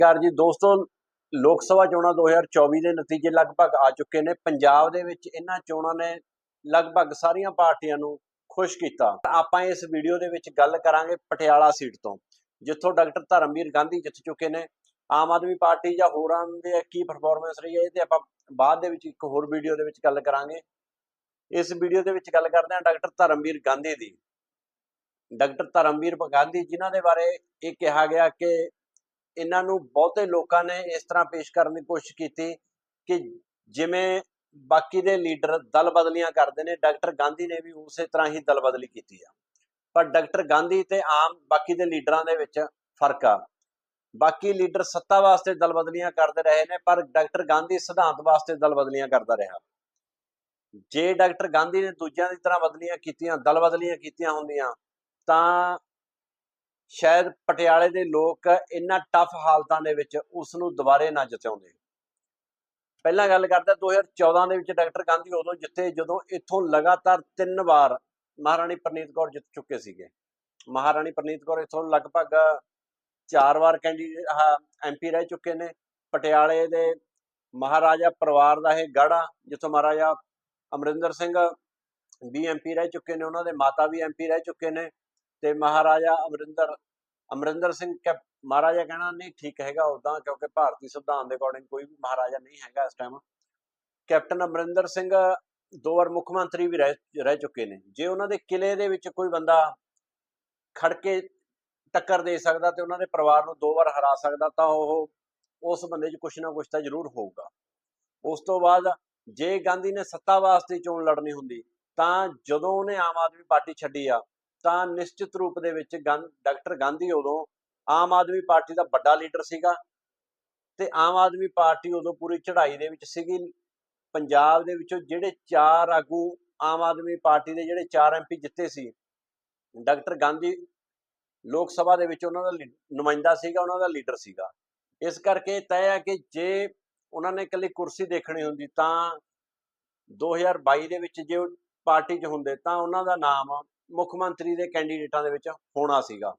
ਨਮਸਕਾਰ ਜੀ, ਦੋਸਤੋ, ਲੋਕ ਸਭਾ ਚੋਣਾਂ 2024 ਦੇ ਨਤੀਜੇ ਲਗਭਗ ਆ ਚੁੱਕੇ ਨੇ। ਪੰਜਾਬ ਦੇ ਵਿੱਚ ਇਹਨਾਂ ਚੋਣਾਂ ਨੇ ਲਗਭਗ ਸਾਰੀਆਂ ਪਾਰਟੀਆਂ ਨੂੰ ਖੁਸ਼ ਕੀਤਾ। ਆਪਾਂ ਇਸ ਵੀਡੀਓ ਦੇ ਵਿੱਚ ਗੱਲ ਕਰਾਂਗੇ ਪਟਿਆਲਾ ਸੀਟ ਤੋਂ, ਜਿੱਥੋਂ ਡਾਕਟਰ ਧਰਮਵੀਰ ਗਾਂਧੀ ਜਿੱਤ ਚੁੱਕੇ ਨੇ। ਆਮ ਆਦਮੀ ਪਾਰਟੀ ਜਾਂ ਹੋਰਾਂ ਦੇ ਕੀ ਪਰਫਾਰਮੈਂਸ ਰਹੀ ਹੈ, ਇਹ ਤੇ ਆਪਾਂ ਬਾਅਦ ਦੇ ਵਿੱਚ ਇੱਕ ਹੋਰ ਵੀਡੀਓ ਦੇ ਵਿੱਚ ਗੱਲ ਕਰਾਂਗੇ। ਇਸ ਵੀਡੀਓ ਦੇ ਵਿੱਚ ਗੱਲ ਕਰਦੇ ਹਾਂ ਡਾਕਟਰ ਧਰਮਵੀਰ ਗਾਂਧੀ ਦੀ। ਡਾਕਟਰ ਧਰਮਵੀਰ ਗਾਂਧੀ ਜਿਨ੍ਹਾਂ ਦੇ ਬਾਰੇ ਇਹ ਕਿਹਾ ਗਿਆ ਕਿ ਇਹਨਾਂ ਨੂੰ ਬਹੁਤੇ ਲੋਕਾਂ ਨੇ ਇਸ ਤਰ੍ਹਾਂ ਪੇਸ਼ ਕਰਨ ਦੀ ਕੋਸ਼ਿਸ਼ ਕੀਤੀ ਕਿ ਜਿਵੇਂ ਬਾਕੀ ਦੇ ਲੀਡਰ ਦਲ ਬਦਲੀਆਂ ਕਰਦੇ ਨੇ, ਡਾਕਟਰ ਗਾਂਧੀ ਨੇ ਵੀ ਉਸੇ ਤਰ੍ਹਾਂ ਹੀ ਦਲ ਬਦਲੀ ਕੀਤੀ ਆ। ਪਰ ਡਾਕਟਰ ਗਾਂਧੀ ਤੇ ਆਮ ਬਾਕੀ ਦੇ ਲੀਡਰਾਂ ਦੇ ਵਿੱਚ ਫ਼ਰਕ ਆ। ਬਾਕੀ ਲੀਡਰ ਸੱਤਾ ਵਾਸਤੇ ਦਲ ਬਦਲੀਆਂ ਕਰਦੇ ਰਹੇ ਨੇ, ਪਰ ਡਾਕਟਰ ਗਾਂਧੀ ਸਿਧਾਂਤ ਵਾਸਤੇ ਦਲ ਬਦਲੀਆਂ ਕਰਦਾ ਰਿਹਾ। ਜੇ ਡਾਕਟਰ ਗਾਂਧੀ ਨੇ ਦੂਜਿਆਂ ਦੀ ਤਰ੍ਹਾਂ ਬਦਲੀਆਂ ਕੀਤੀਆਂ, ਦਲ ਬਦਲੀਆਂ ਕੀਤੀਆਂ ਹੁੰਦੀਆਂ, ਤਾਂ ਸ਼ਾਇਦ ਪਟਿਆਲੇ ਦੇ ਲੋਕ ਇੰਨਾ ਟਫ ਹਾਲਤਾਂ ਦੇ ਵਿੱਚ ਉਸ ਨੂੰ ਦੁਬਾਰੇ ਨਾ ਜਿਤਾਉਂਦੇ। ਪਹਿਲਾਂ ਗੱਲ ਕਰਦੇ ਹਾਂ 2014 ਦੇ ਵਿੱਚ ਡਾਕਟਰ ਗਾਂਧੀ ਉਦੋਂ ਜਿੱਤੇ ਜਦੋਂ ਇੱਥੋਂ ਲਗਾਤਾਰ ਤਿੰਨ ਵਾਰ ਮਹਾਰਾਣੀ ਪ੍ਰਨੀਤ ਕੌਰ ਜਿੱਤ ਚੁੱਕੇ ਸੀਗੇ। ਮਹਾਰਾਣੀ ਪ੍ਰਨੀਤ ਕੌਰ ਇੱਥੋਂ ਲਗਭਗ ਚਾਰ ਵਾਰ ਕੈਂਡੀਡੇਟ ਐਮਪੀ ਰਹਿ ਚੁੱਕੇ ਨੇ। ਪਟਿਆਲੇ ਦੇ ਮਹਾਰਾਜਾ ਪਰਿਵਾਰ ਦਾ ਇਹ ਗੜਾ, ਜਿੱਥੋਂ ਮਹਾਰਾਜਾ ਅਮਰਿੰਦਰ ਸਿੰਘ ਵੀ ਐਮਪੀ ਰਹਿ ਚੁੱਕੇ ਨੇ, ਉਹਨਾਂ ਦੇ ਮਾਤਾ ਵੀ ਐਮਪੀ ਰਹਿ ਚੁੱਕੇ ਨੇ। ਤੇ ਮਹਾਰਾਜਾ ਅਮਰਿੰਦਰ ਅਮਰਿੰਦਰ ਸਿੰਘ ਕੈਪ, ਮਹਾਰਾਜਾ ਕਹਿਣਾ ਨਹੀਂ ਠੀਕ ਹੈਗਾ ਉਦਾਂ ਕਿਉਂਕਿ ਭਾਰਤੀ ਸੰਵਿਧਾਨ ਦੇ ਅਕੋਰਡਿੰਗ ਕੋਈ ਵੀ ਮਹਾਰਾਜਾ ਨਹੀਂ ਹੈਗਾ ਇਸ ਟਾਈਮ ਕੈਪਟਨ ਅਮਰਿੰਦਰ ਸਿੰਘ ਦੋ ਵਾਰ ਮੁੱਖ ਮੰਤਰੀ ਵੀ ਰਹਿ ਰਹਿ ਚੁੱਕੇ ਨੇ। ਜੇ ਉਹਨਾਂ ਦੇ ਕਿਲੇ ਦੇ ਵਿੱਚ ਕੋਈ ਬੰਦਾ ਖੜ ਕੇ ਟੱਕਰ ਦੇ ਸਕਦਾ ਤੇ ਉਹਨਾਂ ਦੇ ਪਰਿਵਾਰ ਨੂੰ ਦੋ ਵਾਰ ਹਰਾ ਸਕਦਾ, ਤਾਂ ਉਹ ਉਸ ਬੰਦੇ 'ਚ ਕੁਛ ਨਾ ਕੁਛ ਤਾਂ ਜ਼ਰੂਰ ਹੋਊਗਾ। ਉਸ ਤੋਂ ਬਾਅਦ ਜੇ ਗਾਂਧੀ ਨੇ ਸੱਤਾ ਵਾਸਤੇ ਚੋਣ ਲੜਨੀ ਹੁੰਦੀ, ਤਾਂ ਜਦੋਂ ਉਹਨੇ ਆਮ ਆਦਮੀ ਪਾਰਟੀ ਛੱਡੀ ਆ ਤਾਂ ਨਿਸ਼ਚਿਤ ਰੂਪ ਦੇ ਵਿੱਚ ਡਾਕਟਰ ਗਾਂਧੀ ਉਦੋਂ ਆਮ ਆਦਮੀ ਪਾਰਟੀ ਦਾ ਵੱਡਾ ਲੀਡਰ ਸੀਗਾ ਤੇ ਆਮ ਆਦਮੀ ਪਾਰਟੀ ਉਦੋਂ ਪੂਰੀ ਚੜ੍ਹਾਈ ਦੇ ਵਿੱਚ ਸੀਗੀ। ਪੰਜਾਬ ਦੇ ਵਿੱਚੋਂ ਜਿਹੜੇ ਚਾਰ ਆਗੂ ਆਮ ਆਦਮੀ ਪਾਰਟੀ ਦੇ ਜਿਹੜੇ ਚਾਰ ਐਮਪੀ ਜਿੱਤੇ ਸੀ, ਡਾਕਟਰ ਗਾਂਧੀ ਲੋਕ ਸਭਾ ਦੇ ਵਿੱਚ ਉਹਨਾਂ ਦਾ ਨੁਮਾਇੰਦਾ ਸੀਗਾ, ਉਹਨਾਂ ਦਾ ਲੀਡਰ ਸੀਗਾ। ਇਸ ਕਰਕੇ ਤੈਅ ਹੈ ਕਿ ਜੇ ਉਹਨਾਂ ਨੇ ਇਕੱਲੀ ਕੁਰਸੀ ਦੇਖਣੀ ਹੁੰਦੀ ਤਾਂ 2022 ਦੇ ਵਿੱਚ ਜੇ ਉਹ ਪਾਰਟੀ 'ਚ ਹੁੰਦੇ ਤਾਂ ਉਹਨਾਂ ਦਾ ਨਾਮ ਮੁੱਖ ਮੰਤਰੀ ਦੇ ਕੈਂਡੀਡੇਟਾਂ ਦੇ ਵਿੱਚ ਹੋਣਾ ਸੀਗਾ।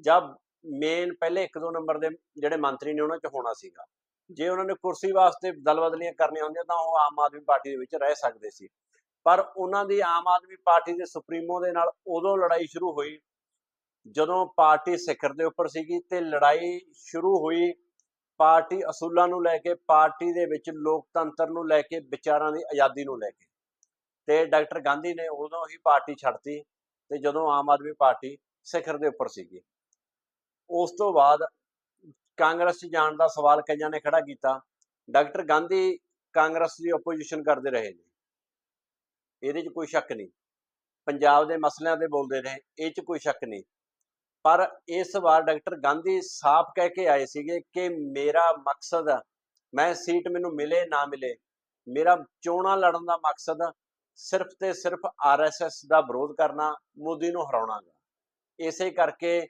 ਜਾਂ ਮੇਨ ਪਹਿਲੇ 1-2 ਨੰਬਰ ਦੇ ਜਿਹੜੇ ਮੰਤਰੀ ਨੇ ਉਹਨਾਂ 'ਚ ਹੋਣਾ ਸੀਗਾ। ਜੇ ਉਹਨਾਂ ਨੇ ਕੁਰਸੀ ਵਾਸਤੇ ਦਲ ਬਦਲੀਆਂ ਕਰਨੀਆਂ ਹੁੰਦੀਆਂ ਤਾਂ ਉਹ ਆਮ ਆਦਮੀ ਪਾਰਟੀ ਦੇ ਵਿੱਚ ਰਹਿ ਸਕਦੇ ਸੀ। ਪਰ ਉਹਨਾਂ ਦੀ ਆਮ ਆਦਮੀ ਪਾਰਟੀ ਦੇ ਸੁਪਰੀਮੋ ਦੇ ਨਾਲ ਉਦੋਂ ਲੜਾਈ ਸ਼ੁਰੂ ਹੋਈ, ਜਦੋਂ ਪਾਰਟੀ ਸਿਖਰ ਦੇ ਉੱਪਰ ਸੀਗੀ ਤੇ ਲੜਾਈ ਸ਼ੁਰੂ ਹੋਈ, ਪਾਰਟੀ ਅਸੂਲਾਂ ਨੂੰ ਲੈ ਕੇ, ਪਾਰਟੀ ਦੇ ਵਿੱਚ ਲੋਕਤੰਤਰ ਨੂੰ ਲੈ ਕੇ, ਵਿਚਾਰਾਂ ਦੀ ਆਜ਼ਾਦੀ ਨੂੰ ਲੈ ਕੇ। ਤੇ ਡਾਕਟਰ ਗਾਂਧੀ ਨੇ ਉਦੋਂ ਹੀ ਪਾਰਟੀ ਛੱਡਤੀ। ਤੇ ਜਦੋਂ ਆਮ ਆਦਮੀ ਪਾਰਟੀ ਸਿਖਰ ਦੇ ਉੱਪਰ ਸੀਗੀ। ਉਸ ਤੋਂ ਬਾਅਦ ਕਾਂਗਰਸ 'ਚ ਜਾਣ ਦਾ ਸਵਾਲ ਕਈਆਂ ਨੇ ਖੜਾ ਕੀਤਾ। ਡਾਕਟਰ ਗਾਂਧੀ ਕਾਂਗਰਸ ਦੀ ਆਪੋਜੀਸ਼ਨ ਕਰਦੇ ਰਹੇ ਨੇ। ਇਹਦੇ 'ਚ ਕੋਈ ਸ਼ੱਕ ਨਹੀਂ। ਪੰਜਾਬ ਦੇ ਮਸਲਿਆਂ ਤੇ ਬੋਲਦੇ ਰਹੇ ਇਹ 'ਚ ਕੋਈ ਸ਼ੱਕ ਨਹੀਂ। ਪਰ ਇਸ ਵਾਰ ਡਾਕਟਰ ਗਾਂਧੀ ਸਾਫ਼ ਕਹਿ ਕੇ ਆਏ ਸੀਗੇ ਕਿ ਮੇਰਾ ਮਕਸਦ, ਮੈਂ ਸੀਟ ਮੈਨੂੰ ਮਿਲੇ, ਨਾ ਮਿਲੇ, ਮੇਰਾ ਚੋਣਾਂ ਲੜਨ ਦਾ ਮਕਸਦ ਸਿਰਫ ਤੇ ਸਿਰਫ ਆਰਐਸਐਸ ਦਾ ਵਿਰੋਧ ਕਰਨਾ, ਮੋਦੀ ਨੂੰ ਹਰਾਉਣਾ। ਇਸੇ ਕਰਕੇ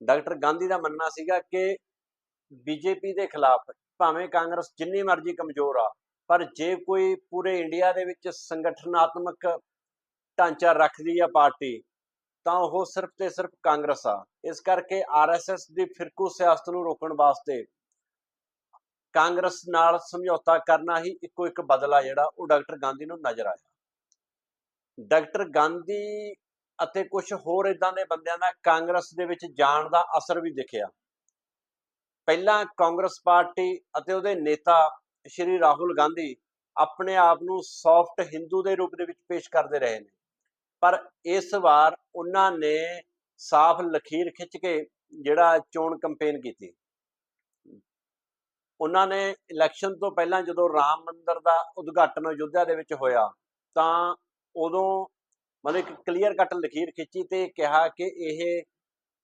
ਡਾਕਟਰ ਗਾਂਧੀ ਦਾ ਮੰਨਣਾ ਸੀਗਾ ਕਿ ਬੀਜੇਪੀ ਦੇ ਖਿਲਾਫ ਭਾਵੇਂ ਕਾਂਗਰਸ ਜਿੰਨੀ ਮਰਜ਼ੀ ਕਮਜ਼ੋਰ ਆ, ਪਰ ਜੇ ਕੋਈ ਪੂਰੇ ਇੰਡੀਆ ਦੇ ਵਿੱਚ ਸੰਗਠਨਾਤਮਕ ਢਾਂਚਾ ਰੱਖਦੀ ਆ ਪਾਰਟੀ, ਤਾਂ ਉਹ ਸਿਰਫ ਤੇ ਸਿਰਫ ਕਾਂਗਰਸ ਆ। ਇਸ ਕਰਕੇ ਆਰਐਸਐਸ ਦੀ ਫਿਰਕੂ ਸਿਆਸਤ ਨੂੰ ਰੋਕਣ ਵਾਸਤੇ ਕਾਂਗਰਸ ਨਾਲ ਸਮਝੌਤਾ ਕਰਨਾ ਹੀ ਇੱਕੋ ਇੱਕ ਬਦਲਾ ਜਿਹੜਾ ਉਹ ਡਾਕਟਰ ਗਾਂਧੀ ਨੂੰ ਨਜ਼ਰ ਆਇਆ। ਡਾਕਟਰ ਗਾਂਧੀ ਅਤੇ ਕੁਝ ਹੋਰ ਇਦਾਂ ਦੇ ਬੰਦਿਆਂ ਦਾ ਕਾਂਗਰਸ ਦੇ ਵਿੱਚ ਜਾਣ ਦਾ ਅਸਰ ਵੀ ਦਿਖਿਆ। ਪਹਿਲਾਂ ਕਾਂਗਰਸ ਪਾਰਟੀ ਅਤੇ ਉਹਦੇ ਨੇਤਾ ਸ਼੍ਰੀ ਰਾਹੁਲ ਗਾਂਧੀ ਆਪਣੇ ਆਪ ਨੂੰ ਸੌਫਟ ਹਿੰਦੂ ਦੇ ਰੂਪ ਦੇ ਵਿੱਚ ਪੇਸ਼ ਕਰਦੇ ਰਹੇ ਨੇ। ਪਰ ਇਸ ਵਾਰ ਉਹਨਾਂ ਨੇ ਸਾਫ਼ ਲਖੀਰ ਖਿੱਚ ਕੇ ਜਿਹੜਾ ਚੋਣ ਕੈਂਪੇਨ ਕੀਤੀ। ਉਹਨਾਂ ਨੇ ਇਲੈਕਸ਼ਨ ਤੋਂ ਪਹਿਲਾਂ ਜਦੋਂ ਰਾਮ ਮੰਦਿਰ ਦਾ ਉਦਘਾਟਨ ਅਯੁੱਧਿਆ ਦੇ ਵਿੱਚ ਹੋਇਆ ਤਾਂ ਉਦੋਂ ਮਤਲਬ ਇੱਕ ਕਲੀਅਰ ਕੱਟ ਲਖੀਰ ਖਿੱਚੀ ਤੇ ਕਿਹਾ ਕਿ ਇਹ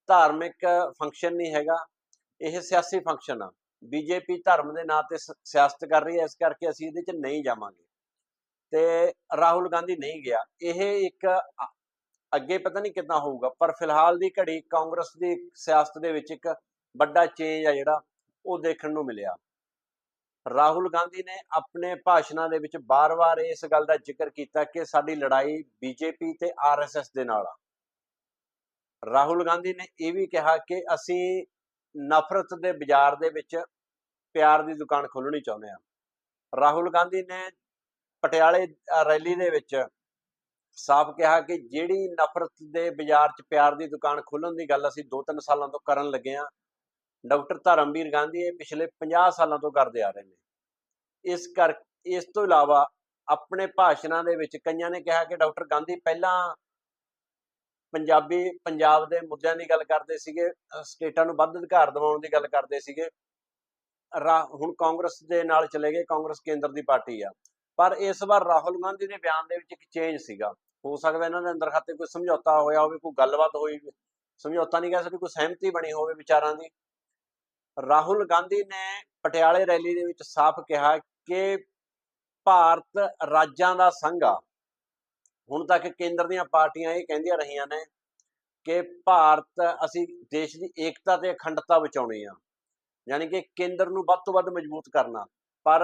ਧਾਰਮਿਕ ਫੰਕਸ਼ਨ ਨਹੀਂ ਹੈਗਾ, ਇਹ ਸਿਆਸੀ ਫੰਕਸ਼ਨ ਆ। ਬੀਜੇਪੀ ਧਰਮ ਦੇ ਨਾਂ ਤੇ ਸਿਆਸਤ ਕਰ ਰਹੀ ਹੈ, ਇਸ ਕਰਕੇ ਅਸੀਂ ਇਹਦੇ 'ਚ ਨਹੀਂ ਜਾਵਾਂਗੇ। ਤੇ ਰਾਹੁਲ ਗਾਂਧੀ ਨਹੀਂ ਗਿਆ। ਇਹ ਇੱਕ ਅੱਗੇ ਪਤਾ ਨਹੀਂ ਕਿੱਦਾਂ ਹੋਊਗਾ, ਪਰ ਫਿਲਹਾਲ ਦੀ ਘੜੀ ਕਾਂਗਰਸ ਦੀ ਸਿਆਸਤ ਦੇ ਵਿੱਚ ਇੱਕ ਵੱਡਾ ਚੇਂਜ ਆ ਜਿਹੜਾ, ਉਹ ਦੇਖਣ ਨੂੰ ਮਿਲਿਆ। ਰਾਹੁਲ ਗਾਂਧੀ ਨੇ ਆਪਣੇ ਭਾਸ਼ਣਾਂ ਦੇ ਵਿੱਚ ਬਾਰ-ਬਾਰ ਇਸ ਗੱਲ ਦਾ ਜ਼ਿਕਰ ਕੀਤਾ ਕਿ ਸਾਡੀ ਲੜਾਈ ਬੀਜੇਪੀ ਤੇ ਆਰਐਸਐਸ ਦੇ ਨਾਲ ਆ। ਰਾਹੁਲ ਗਾਂਧੀ ਨੇ ਇਹ ਵੀ ਕਿਹਾ ਕਿ ਅਸੀਂ ਨਫ਼ਰਤ ਦੇ ਬਾਜ਼ਾਰ ਦੇ ਵਿੱਚ ਪਿਆਰ ਦੀ ਦੁਕਾਨ ਖੋਲਣੀ ਚਾਹੁੰਦੇ ਆ ਰਾਹੁਲ ਗਾਂਧੀ ਨੇ ਪਟਿਆਲੇ ਰੈਲੀ ਦੇ ਵਿੱਚ ਸਾਫ਼ ਕਿਹਾ ਕਿ ਜਿਹੜੀ ਨਫ਼ਰਤ ਦੇ ਬਾਜ਼ਾਰ 'ਚ ਪਿਆਰ ਦੀ ਦੁਕਾਨ ਖੋਲਣ ਦੀ ਗੱਲ ਅਸੀਂ 2-3 ਸਾਲਾਂ ਤੋਂ ਕਰਨ ਲੱਗੇ ਆ ਡਾਕਟਰ ਧਰਮਵੀਰ ਗਾਂਧੀ ਇਹ ਪਿਛਲੇ 50 ਸਾਲਾਂ ਤੋਂ ਕਰਦੇ ਆ ਰਹੇ ਨੇ। ਇਸ ਕਰ, ਇਸ ਤੋਂ ਇਲਾਵਾ ਆਪਣੇ ਭਾਸ਼ਣਾਂ ਦੇ ਵਿੱਚ ਕਈਆਂ ਨੇ ਕਿਹਾ ਕਿ ਡਾਕਟਰ ਗਾਂਧੀ ਪਹਿਲਾਂ ਪੰਜਾਬੀ, ਪੰਜਾਬ ਦੇ ਮੁੱਦਿਆਂ ਦੀ ਗੱਲ ਕਰਦੇ ਸੀਗੇ ਸਟੇਟਾਂ ਨੂੰ ਵੱਧ ਅਧਿਕਾਰ ਦਿਵਾਉਣ ਦੀ ਗੱਲ ਕਰਦੇ ਸੀਗੇ। ਰਾ- ਹੁਣ ਕਾਂਗਰਸ ਦੇ ਨਾਲ ਚਲੇ ਗਏ, ਕਾਂਗਰਸ ਕੇਂਦਰ ਦੀ ਪਾਰਟੀ ਆ। ਪਰ ਇਸ ਵਾਰ ਰਾਹੁਲ ਗਾਂਧੀ ਦੇ ਬਿਆਨ ਦੇ ਵਿੱਚ ਇੱਕ ਚੇਂਜ ਸੀਗਾ। ਹੋ ਸਕਦਾ ਇਹਨਾਂ ਦੇ ਅੰਦਰ ਖਾਤੇ ਕੋਈ ਸਮਝੌਤਾ ਹੋਇਆ ਹੋਵੇ, ਕੋਈ ਗੱਲਬਾਤ ਹੋਈ ਸਮਝੌਤਾ ਨਹੀਂ ਕਹਿ ਸਕਦੇ, ਕੋਈ ਸਹਿਮਤੀ ਬਣੀ ਹੋਵੇ ਵਿਚਾਰਾਂ ਦੀ। ਰਾਹੁਲ ਗਾਂਧੀ ਨੇ ਪਟਿਆਲੇ ਰੈਲੀ ਦੇ ਵਿੱਚ ਸਾਫ਼ ਕਿਹਾ ਕਿ ਭਾਰਤ ਰਾਜਾਂ ਦਾ ਸੰਘ ਆ। ਹੁਣ ਤੱਕ ਕੇਂਦਰ ਦੀਆਂ ਪਾਰਟੀਆਂ ਇਹ ਕਹਿੰਦੀਆਂ ਰਹੀਆਂ ਨੇ ਕਿ ਭਾਰਤ ਅਸੀਂ ਦੇਸ਼ ਦੀ ਏਕਤਾ ਤੇ ਅਖੰਡਤਾ ਬਚਾਉਣੀ ਆ। ਯਾਨੀ ਕਿ ਕੇਂਦਰ ਨੂੰ ਵੱਧ ਤੋਂ ਵੱਧ ਮਜ਼ਬੂਤ ਕਰਨਾ। ਪਰ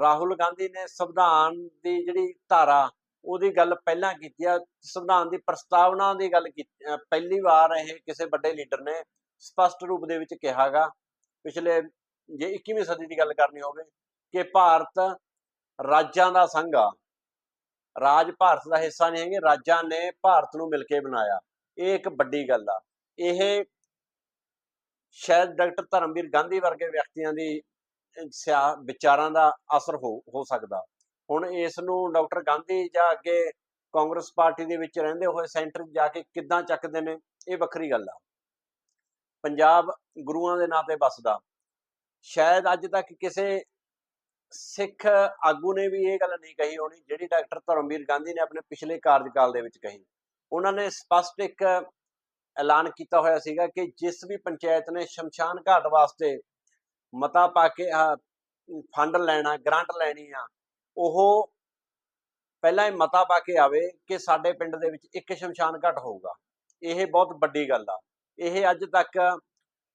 ਰਾਹੁਲ ਗਾਂਧੀ ਨੇ ਸੰਵਿਧਾਨ ਦੀ ਜਿਹੜੀ ਧਾਰਾ ਉਹਦੀ ਗੱਲ ਪਹਿਲਾਂ ਕੀਤੀ ਆ, ਸੰਵਿਧਾਨ ਦੀ ਪ੍ਰਸਤਾਵਨਾ ਦੀ ਗੱਲ ਕੀਤੀ ਪਹਿਲੀ ਵਾਰ ਇਹ ਕਿਸੇ ਵੱਡੇ ਲੀਡਰ ਨੇ ਸਪਸ਼ਟ ਰੂਪ ਦੇ ਵਿੱਚ ਕਿਹਾਗਾ, ਪਿਛਲੇ ਜੇ 21ਵੀਂ ਸਦੀ ਦੀ ਗੱਲ ਕਰਨੀ ਹੋਵੇ ਕਿ ਭਾਰਤ ਰਾਜਾਂ ਦਾ ਸੰਘ ਆ। ਰਾਜ ਭਾਰਤ ਦਾ ਹਿੱਸਾ ਨਹੀਂ ਹੈਗੇ, ਰਾਜਾਂ ਨੇ ਭਾਰਤ ਨੂੰ ਮਿਲ ਕੇ ਬਣਾਇਆ। ਇਹ ਇੱਕ ਵੱਡੀ ਗੱਲ ਆ। ਇਹ ਸ਼ਾਇਦ ਡਾਕਟਰ ਧਰਮਵੀਰ ਗਾਂਧੀ ਵਰਗੇ ਵਿਅਕਤੀਆਂ ਦੀ ਸਿਆ- ਵਿਚਾਰਾਂ ਦਾ ਅਸਰ ਹੋ ਹੋ ਸਕਦਾ। ਹੁਣ ਇਸ ਨੂੰ ਡਾਕਟਰ ਗਾਂਧੀ ਜਾਂ ਅੱਗੇ ਕਾਂਗਰਸ ਪਾਰਟੀ ਦੇ ਵਿੱਚ ਰਹਿੰਦੇ ਹੋਏ ਸੈਂਟਰ ਜਾ ਕੇ ਕਿੱਦਾਂ ਚੱਕਦੇ ਨੇ, ਇਹ ਵੱਖਰੀ ਗੱਲ ਆ। ਪੰਜਾਬ ਗੁਰੂਆਂ ਦੇ ਨਾਂ ਤੇ ਵੱਸਦਾ। ਸ਼ਾਇਦ ਅੱਜ ਤੱਕ ਕਿਸੇ ਸਿੱਖ ਆਗੂ ਨੇ ਵੀ ਇਹ ਗੱਲ ਨਹੀਂ ਕਹੀ ਹੋਣੀ, ਜਿਹੜੀ ਡਾਕਟਰ ਧਰਮਵੀਰ ਗਾਂਧੀ ਨੇ ਆਪਣੇ ਪਿਛਲੇ ਕਾਰਜਕਾਲ ਦੇ ਵਿੱਚ ਕਹੀ। ਉਹਨਾਂ ਨੇ ਸਪਸ਼ਟ ਇੱਕ ਐਲਾਨ ਕੀਤਾ ਹੋਇਆ ਸੀਗਾ ਕਿ ਜਿਸ ਵੀ ਪੰਚਾਇਤ ਨੇ ਸ਼ਮਸ਼ਾਨ ਘਾਟ ਵਾਸਤੇ ਮਤਾ ਪਾ ਕੇ ਫੰਡ ਲੈਣਾ, ਗ੍ਰਾਂਟ ਲੈਣੀ ਆ ਉਹ ਪਹਿਲਾਂ ਇਹ ਮਤਾ ਪਾ ਕੇ ਆਵੇ ਕਿ ਸਾਡੇ ਪਿੰਡ ਦੇ ਵਿੱਚ ਇੱਕ ਸ਼ਮਸ਼ਾਨ ਘਾਟ ਹੋਊਗਾ। ਇਹ ਬਹੁਤ ਵੱਡੀ ਗੱਲ ਆ। ਇਹ ਅੱਜ ਤੱਕ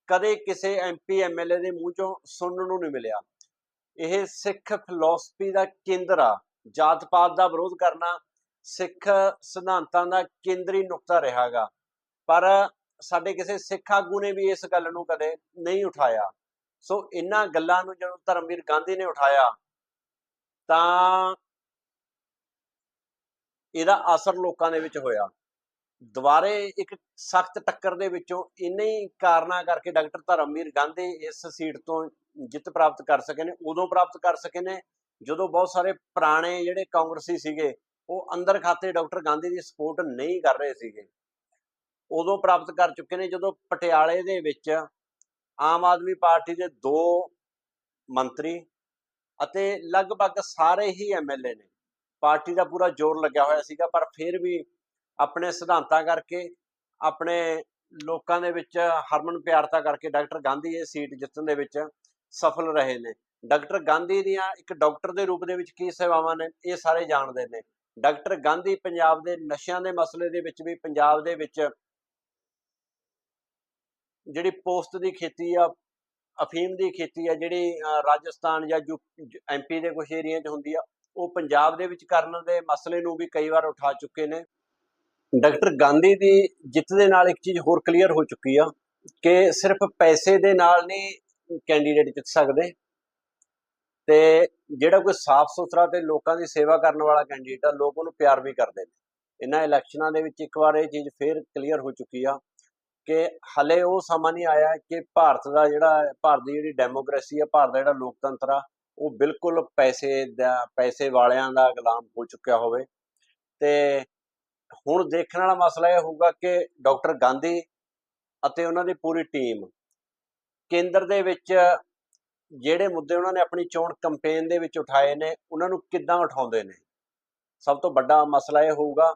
ਕਦੇ ਕਿਸੇ ਐਮਪੀ ਐਮਐਲਏ ਦੇ ਮੂੰਹ ਚੋਂ ਸੁਣਨ ਨੂੰ ਨਹੀਂ ਮਿਲਿਆ। ਇਹ ਸਿੱਖ ਫਿਲਾਸਫੀ ਦਾ ਕੇਂਦਰ ਆ। ਜਾਤ ਪਾਤ ਦਾ ਵਿਰੋਧ ਕਰਨਾ ਸਿੱਖ ਸਿਧਾਂਤਾਂ ਦਾ ਕੇਂਦਰੀ ਨੁਕਤਾ ਰਿਹਾਗਾ। ਪਰ ਸਾਡੇ ਕਿਸੇ ਸਿੱਖ ਆਗੂ ਨੇ ਵੀ ਇਸ ਗੱਲ ਨੂੰ ਕਦੇ ਨਹੀਂ ਉਠਾਇਆ। ਸੋ ਇਹਨਾਂ ਗੱਲਾਂ ਨੂੰ ਜਦੋਂ ਧਰਮਵੀਰ ਗਾਂਧੀ ਨੇ ਉਠਾਇਆ ਤਾਂ ਇਹਦਾ ਅਸਰ ਲੋਕਾਂ ਦੇ ਵਿੱਚ ਹੋਇਆ। ਦੁਬਾਰੇ ਇੱਕ ਸਖਤ ਟੱਕਰ ਦੇ ਵਿੱਚੋਂ ਇੰਨੇ ਹੀ ਕਾਰਨਾਂ ਕਰਕੇ ਡਾਕਟਰ ਧਰਮਵੀਰ ਗਾਂਧੀ ਇਸ ਸੀਟ ਤੋਂ ਜਿੱਤ ਪ੍ਰਾਪਤ ਕਰ ਸਕੇ ਨੇ, ਉਦੋਂ ਪ੍ਰਾਪਤ ਕਰ ਸਕੇ ਨੇ, ਜਦੋਂ ਬਹੁਤ ਸਾਰੇ ਪੁਰਾਣੇ ਜਿਹੜੇ ਕਾਂਗਰਸੀ ਸੀਗੇ, ਉਹ ਅੰਦਰ ਖਾਤੇ ਡਾਕਟਰ ਗਾਂਧੀ ਦੀ ਸਪੋਰਟ ਨਹੀਂ ਕਰ ਰਹੇ ਸੀਗੇ। ਉਦੋਂ ਪ੍ਰਾਪਤ ਕਰ ਚੁੱਕੇ ਨੇ, ਜਦੋਂ ਪਟਿਆਲੇ ਦੇ ਵਿੱਚ ਆਮ ਆਦਮੀ ਪਾਰਟੀ ਦੇ ਦੋ ਮੰਤਰੀ ਅਤੇ ਲਗਭਗ ਸਾਰੇ ਹੀ ਐਮਐਲਏ ਨੇ। ਪਾਰਟੀ ਦਾ ਪੂਰਾ ਜ਼ੋਰ ਲੱਗਿਆ ਹੋਇਆ ਸੀਗਾ, ਪਰ ਫਿਰ ਵੀ ਆਪਣੇ ਸਿਧਾਂਤਾਂ ਕਰਕੇ, ਆਪਣੇ ਲੋਕਾਂ ਦੇ ਵਿੱਚ ਹਰਮਨ ਪਿਆਰਤਾ ਕਰਕੇ ਡਾਕਟਰ ਗਾਂਧੀ ਇਹ ਸੀਟ ਜਿੱਤਣ ਦੇ ਵਿੱਚ ਸਫਲ ਰਹੇ ਨੇ। ਡਾਕਟਰ ਗਾਂਧੀ ਦੀਆਂ ਇੱਕ ਡਾਕਟਰ ਦੇ ਰੂਪ ਦੇ ਵਿੱਚ ਕੀ ਸੇਵਾਵਾਂ ਨੇ, ਇਹ ਸਾਰੇ ਜਾਣਦੇ ਨੇ। ਡਾਕਟਰ ਗਾਂਧੀ ਪੰਜਾਬ ਦੇ ਨਸ਼ਿਆਂ ਦੇ ਮਸਲੇ ਦੇ ਵਿੱਚ ਵੀ ਪੰਜਾਬ ਦੇ ਵਿੱਚ ਜਿਹੜੀ ਪੋਸਟ ਦੀ ਖੇਤੀ ਆ ਅਫੀਮ ਦੀ ਖੇਤੀ ਆ ਜਿਹੜੀ ਰਾਜਸਥਾਨ ਜਾਂ ਐਮਪੀ ਦੇ ਕੁਝ ਏਰੀਆ 'ਚ ਹੁੰਦੀ ਆ, ਉਹ ਪੰਜਾਬ ਦੇ ਵਿੱਚ ਕਰਨ ਦੇ ਮਸਲੇ ਨੂੰ ਵੀ ਕਈ ਵਾਰ ਉਠਾ ਚੁੱਕੇ ਨੇ। ਡਾਕਟਰ ਗਾਂਧੀ ਦੀ ਜਿੱਤ ਦੇ ਨਾਲ ਇੱਕ ਚੀਜ਼ ਹੋਰ ਕਲੀਅਰ ਹੋ ਚੁੱਕੀ ਆ, ਕਿ ਸਿਰਫ ਪੈਸੇ ਦੇ ਨਾਲ ਨਹੀਂ ਕੈਂਡੀਡੇਟ ਜਿੱਤ ਸਕਦੇ। ਤੇ ਜਿਹੜਾ ਕੋਈ ਸਾਫ਼ ਸੁਥਰਾ ਤੇ ਲੋਕਾਂ ਦੀ ਸੇਵਾ ਕਰਨ ਵਾਲਾ ਕੈਂਡੀਡੇਟ ਆ, ਲੋਕ ਉਹਨੂੰ ਪਿਆਰ ਵੀ ਕਰਦੇ ਨੇ। ਇਹਨਾਂ ਇਲੈਕਸ਼ਨਾਂ ਦੇ ਵਿੱਚ ਇੱਕ ਵਾਰ ਇਹ ਚੀਜ਼ ਫੇਰ ਕਲੀਅਰ ਹੋ ਚੁੱਕੀ ਆ ਕਿ ਹਲੇ ਉਹ ਸਮਾਂ ਨਹੀਂ ਆਇਆ ਕਿ ਭਾਰਤ ਦਾ ਜਿਹੜਾ, ਭਾਰਤ ਦੀ ਜਿਹੜੀ ਡੈਮੋਕ੍ਰੇਸੀ ਆ, ਭਾਰਤ ਦਾ ਜਿਹੜਾ ਲੋਕਤੰਤਰ ਆ, ਉਹ ਬਿਲਕੁਲ ਪੈਸੇ ਦਾ, ਪੈਸੇ ਵਾਲਿਆਂ ਦਾ ਗੁਲਾਮ ਹੋ ਚੁੱਕਿਆ ਹੋਵੇ। ਤੇ ਹੁਣ ਦੇਖਣ ਵਾਲਾ ਮਸਲਾ ਇਹ ਹੋਊਗਾ ਕਿ ਡਾਕਟਰ ਗਾਂਧੀ ਅਤੇ ਉਹਨਾਂ ਦੀ ਪੂਰੀ ਟੀਮ ਕੇਂਦਰ ਦੇ ਵਿੱਚ ਜਿਹੜੇ ਮੁੱਦੇ ਉਹਨਾਂ ਨੇ ਆਪਣੀ ਚੋਣ ਕੈਂਪੇਨ ਦੇ ਵਿੱਚ ਉਠਾਏ ਨੇ, ਉਹਨਾਂ ਨੂੰ ਕਿੱਦਾਂ ਉਠਾਉਂਦੇ ਨੇ? ਸਭ ਤੋਂ ਵੱਡਾ ਮਸਲਾ ਇਹ ਹੋਊਗਾ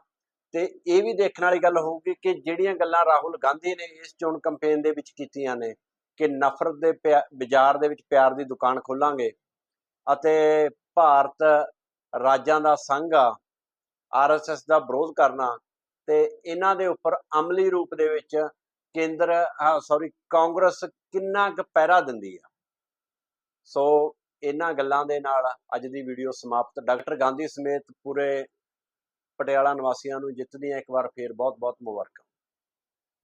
ਤੇ ਇਹ ਵੀ ਦੇਖਣ ਵਾਲੀ ਗੱਲ ਹੋਊਗੀ ਕਿ ਜਿਹੜੀਆਂ ਗੱਲਾਂ ਰਾਹੁਲ ਗਾਂਧੀ ਨੇ ਇਸ ਚੋਣ ਕੈਂਪੇਨ ਦੇ ਵਿੱਚ ਕੀਤੀਆਂ ਨੇ ਕਿ ਨਫ਼ਰਤ ਦੇ ਪਿਆ- ਬਾਜ਼ਾਰ ਦੇ ਵਿੱਚ ਪਿਆਰ ਦੀ ਦੁਕਾਨ ਖੋਲਾਂਗੇ ਅਤੇ ਭਾਰਤ ਰਾਜਾਂ ਦਾ ਸੰਘ ਆ ਆਰਐਸਐਸ ਦਾ ਵਿਰੋਧ ਕਰਨਾ ਤੇ ਇਹਨਾਂ ਦੇ ਉੱਪਰ ਅਮਲੀ ਰੂਪ ਦੇ ਵਿੱਚ ਕੇਂਦਰ ਸੌਰੀ ਕਾਂਗਰਸ ਕਿੰਨਾ ਕੁ ਪਹਿਰਾ ਦਿੰਦੀ ਆ। ਸੋ ਇਹਨਾਂ ਗੱਲਾਂ ਦੇ ਨਾਲ ਅੱਜ ਦੀ ਵੀਡੀਓ ਸਮਾਪਤ। ਡਾਕਟਰ ਗਾਂਧੀ ਸਮੇਤ ਪੂਰੇ ਪਟਿਆਲਾ ਨਿਵਾਸੀਆਂ ਨੂੰ ਜਿੱਤ ਦੀਆਂ ਇੱਕ ਵਾਰ ਫੇਰ ਬਹੁਤ ਬਹੁਤ ਮੁਬਾਰਕਾਂ।